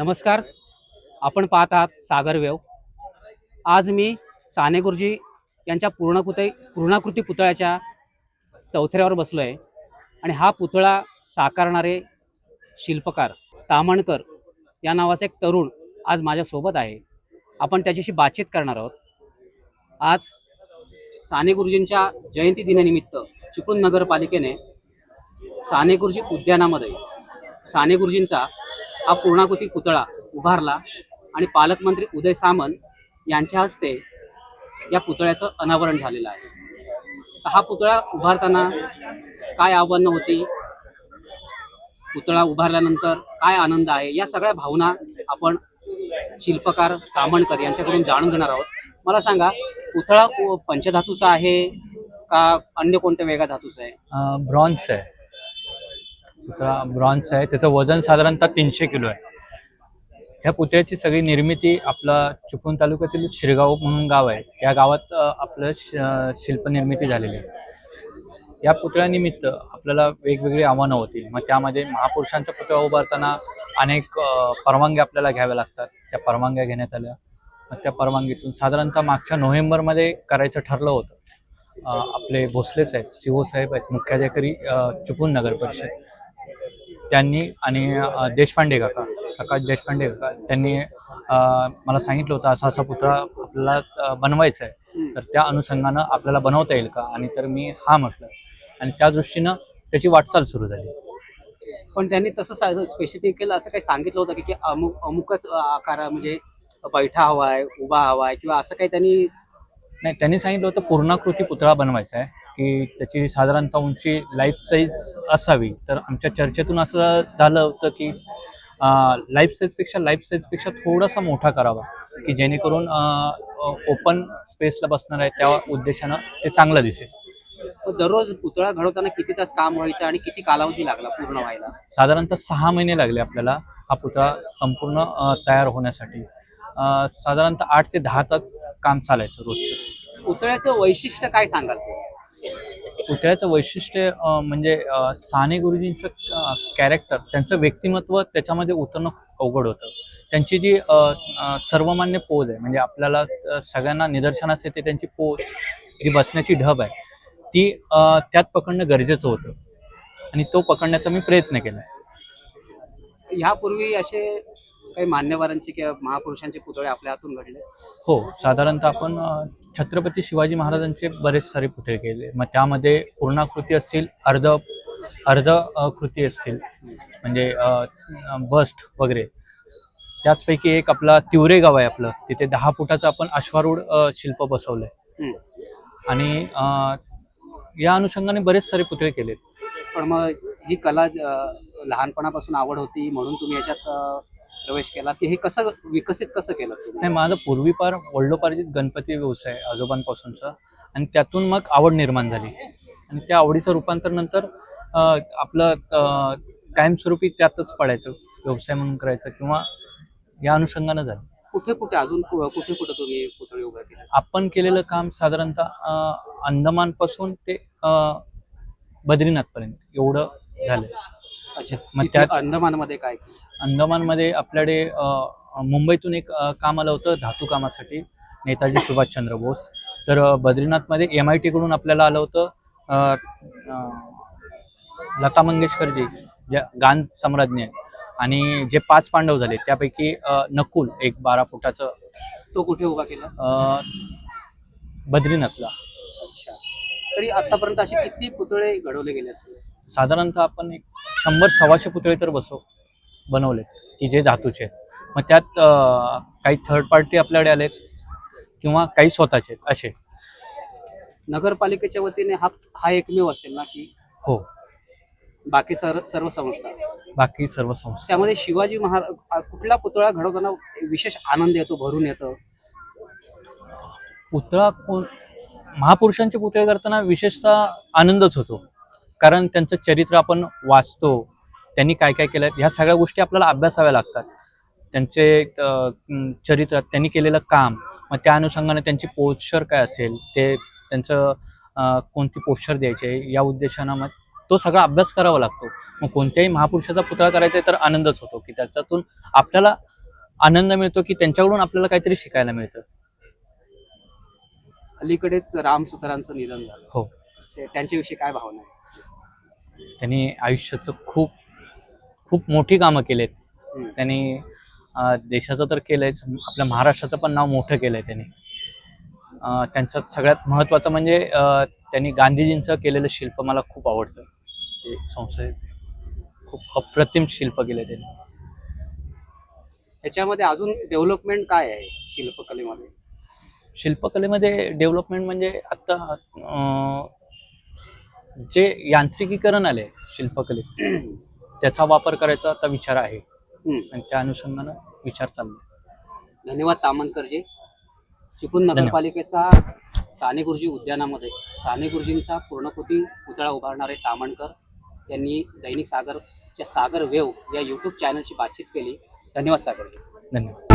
नमस्कार. आपण पाहत आहात सागर वेव. आज मी साने गुरुजी यांच्या पूर्णपुते पूर्णाकृती पुतळ्याच्या चौथऱ्यावर बसलो आहे आणि हा पुतळा साकारणारे शिल्पकार तामणकर या नावाचा एक तरुण आज माझ्यासोबत आहे. आपण त्याच्याशी बातचीत करणार आहोत. आज साने गुरुजींच्या जयंती दिनानिमित्त चिपळूण नगरपालिकेने साने गुरुजी उद्यानामध्ये साने गुरुजींचा हा पूर्णाकृती पुतळा उभारला आणि पालकमंत्री उदय सामंत यांच्या हस्ते या पुतळ्याचं अनावरण झालेलं आहे. हा पुतळा उभारताना काय आव्हानं होती? पुतळा उभारल्यानंतर काय आनंद आहे? या सगळ्या भावना आपण शिल्पकार कामणकर यांच्याकडून जाणून घेणार आहोत. मला सांगा पुतळा पंचधातूचा आहे का अन्य कोणत्या वेगळ्या धातूचा आहे ब्रॉन्झ आहे. ब्रॉन्झ आहे. त्याचं वजन साधारणतः तीनशे किलो आहे. ह्या पुतळ्याची सगळी निर्मिती आपला चिपळूण तालुक्यातील शिरगाव म्हणून गाव आहे. या गावात आपलं श- शिल्पनिर्मिती झालेली आहे. या पुतळ्यानिमित्त आपल्याला वेगवेगळी आव्हानं होती मग त्यामध्ये महापुरुषांचा पुतळा उभारताना अनेक परवानग्या आपल्याला घ्याव्या लागतात. त्या परवानग्या घेण्यात आल्या. मग त्या परवानगीतून साधारणतः मागच्या नोव्हेंबरमध्ये करायचं ठरलं होतं. आपले भोसले साहेब सीओ साहेब आहेत मुख्याधिकारी अ, चिपळूण नगर परिषद. त्यांनी आणि देशपांडे काका प्रकाश देशपांडे काका त्यांनी मला सांगितलं होतं असा असा पुतळा आपल्याला बनवायचा आहे. तर त्या अनुषंगानं आपल्याला बनवता येईल का? आणि तर मी हा म्हटलं. आणि त्या दृष्टीनं त्याची वाटचाल सुरू झाली. पण त्यांनी तसं स्पेसिफिक केलं असं काही सांगितलं होतं की की अमुक अमुकच आकार म्हणजे बैठा हवाय उभा हवाय किंवा असं काही त्यांनी नाही त्यांनी सांगितलं होतं पूर्णाकृती पुतळा बनवायचा आहे. की त्याची साधारणतः उंची लाईफ साईज असावी. तर आमच्या चर्चेतून असं झालं होतं की लाईफ साईजपेक्षा लाईफ साईजपेक्षा थोडासा मोठा करावा. की जेणेकरून ओपन स्पेसला बसणार आहे त्या उद्देशानं ते चांगलं दिसेल. दररोज पुतळा घडवताना किती तास काम व्हायचं आणि किती कालावधी लागला पूर्ण व्हायला? साधारणतः सहा महिने लागले आपल्याला हा पुतळा संपूर्ण तयार होण्यासाठी. साधारणतः आठ ते दहा तास काम चालायचं रोजचं. पुतळ्याचं वैशिष्ट्य काय सांगाल पुतळ्याचं वैशिष्ट्य म्हणजे साने गुरुजींचं कॅरेक्टर त्यांचं व्यक्तिमत्व त्याच्यामध्ये उतरणं अवघड होतं. त्यांची जी सर्वमान्य पोज आहे म्हणजे आपल्याला सगळ्यांना निदर्शनास येते त्यांची पोज जी बसण्याची ढब आहे ती त्यात पकडणं गरजेचं होतं. आणि तो पकडण्याचा मी प्रयत्न केला ह्यापूर्वी असे काही मान्यवरांचे किंवा महापुरुषांचे पुतळे आपल्या हातून घडले? हो साधारणतः आपण छत्रपती शिवाजी महाराजांचे बरेच सारे पुतळे केले. मग त्यामध्ये पूर्णाकृती असतील अर्ध अर्ध कृती असतील. म्हणजे बस्ट वगैरे. त्याचपैकी एक आपला तिवरे गाव आहे आपलं. तिथे दहा फुटाचं आपण अश्वारूढ शिल्प बसवलंय. आणि अ, या अनुषंगाने बरेच सारे पुतळे केलेत. पण मग ही कला लहानपणापासून आवड होती म्हणून तुम्ही याच्यात प्रवेश केला की हे कसं विकसित कसं केलं नाही माझा पूर्वीपार वडिलोपार्जित गणपती व्यवसाय आजोबांपासूनचा. आणि त्यातून मग आवड निर्माण झाली. आणि त्या आवडीचं रूपांतर नंतर आपलं कायमस्वरूपी त्यातच पडायचं व्यवसाय म्हणून करायचं किंवा या अनुषंगानं झालं. कुठे कुठे अजून कुठे कुठे तुम्ही पुतळे उभे केले आपण केलेलं काम साधारणतः अंदमानपासून ते बद्रीनाथपर्यंत एवढं झालं. अच्छा. मग तिथे त्यात- अंदमानमध्ये काय? अंदमानमध्ये आपल्याकडे मुंबईतून एक काम आलं होतं धातू कामासाठी नेताजी सुभाषचंद्र बोस. तर बद्रीनाथमध्ये एम आय टीकडून आपल्याला आलं होतं लता मंगेशकरजी ज्या गान सम्राज्ञी आणि जे पाच पांडव झाले त्यापैकी नकुल एक बारा फुटाचं तो कुठे उभा केला? बद्रीनाथला. अच्छा. तरी आतापर्यंत असे किती पुतळे घडवले गेले असतील? साधारणतः आपण एक शंभर सव्वाशे पुतळे तर बसव बनवलेत की जे धातूचे मग त्यात काही थर्ड पार्टी आपल्याकडे आलेत किंवा काही स्वतःचे असे. नगरपालिकेच्या वतीने हा हा एकमेव असेल ना की? हो. बाकी सर्व सर्व संस्था. बाकी सर्व संस्था. त्यामध्ये शिवाजी महाराज कुठला पुतळा घडवताना विशेष आनंद येतो भरून येतो? पुतळा कोण महापुरुषांचे पुतळे करताना विशेषतः आनंदच होतो. कारण त्यांचं चरित्र आपण वाचतो त्यांनी काय काय केलं ह्या सगळ्या गोष्टी आपल्याला अभ्यासाव्या लागतात. त्यांचे चरित्र त्यांनी केलेलं काम मग त्या अनुषंगाने त्यांची पोस्चर काय असेल ते त्यांचं कोणती पोस्चर द्यायचे या उद्देशानं मग तो सगळा अभ्यास करावा लागतो. मग कोणत्याही महापुरुषाचा पुतळा करायचा तर आनंदच होतो की त्याच्यातून आपल्याला आनंद मिळतो की त्यांच्याकडून आपल्याला काहीतरी शिकायला मिळतं. अलीकडेच राम सुतारांचं निधन झालं. हो. त्यांच्याविषयी काय भावना आहे? त्यांनी आयुष्याचं खूप खूप मोठी कामं केलेत. त्यांनी देशाचं तर केलंयच आपल्या महाराष्ट्राचं पण नाव मोठं केलंय त्यांनी. अं, त्यांच्यात सगळ्यात महत्त्वाचं म्हणजे त्यांनी गांधीजींचं केलेलं शिल्प मला खूप आवडतं. ते संसदेत खूप अप्रतिम शिल्प केले त्यांनी. याच्यामध्ये अजून डेव्हलपमेंट काय आहे शिल्पकलेमध्ये? शिल्पकलेमध्ये डेव्हलपमेंट म्हणजे आता अं, जे यांत्रिकीकरण आले शिल्पकलेत त्याचा वापर करायचा आता विचार आहे. आणि त्या अनुषंगानं विचार चालले धन्यवाद तामणकरजी. चिपळूण धन्यवाद. नगरपालिकेचा साने गुरुजी उद्यानामध्ये साने गुरुजींचा पूर्णकृती पुतळा उभारणारे तामणकर यांनी दैनिक सागरच्या सागर वेव या यूट्यूब चॅनलची बातचीत केली. धन्यवाद सागरजी. धन्यवाद.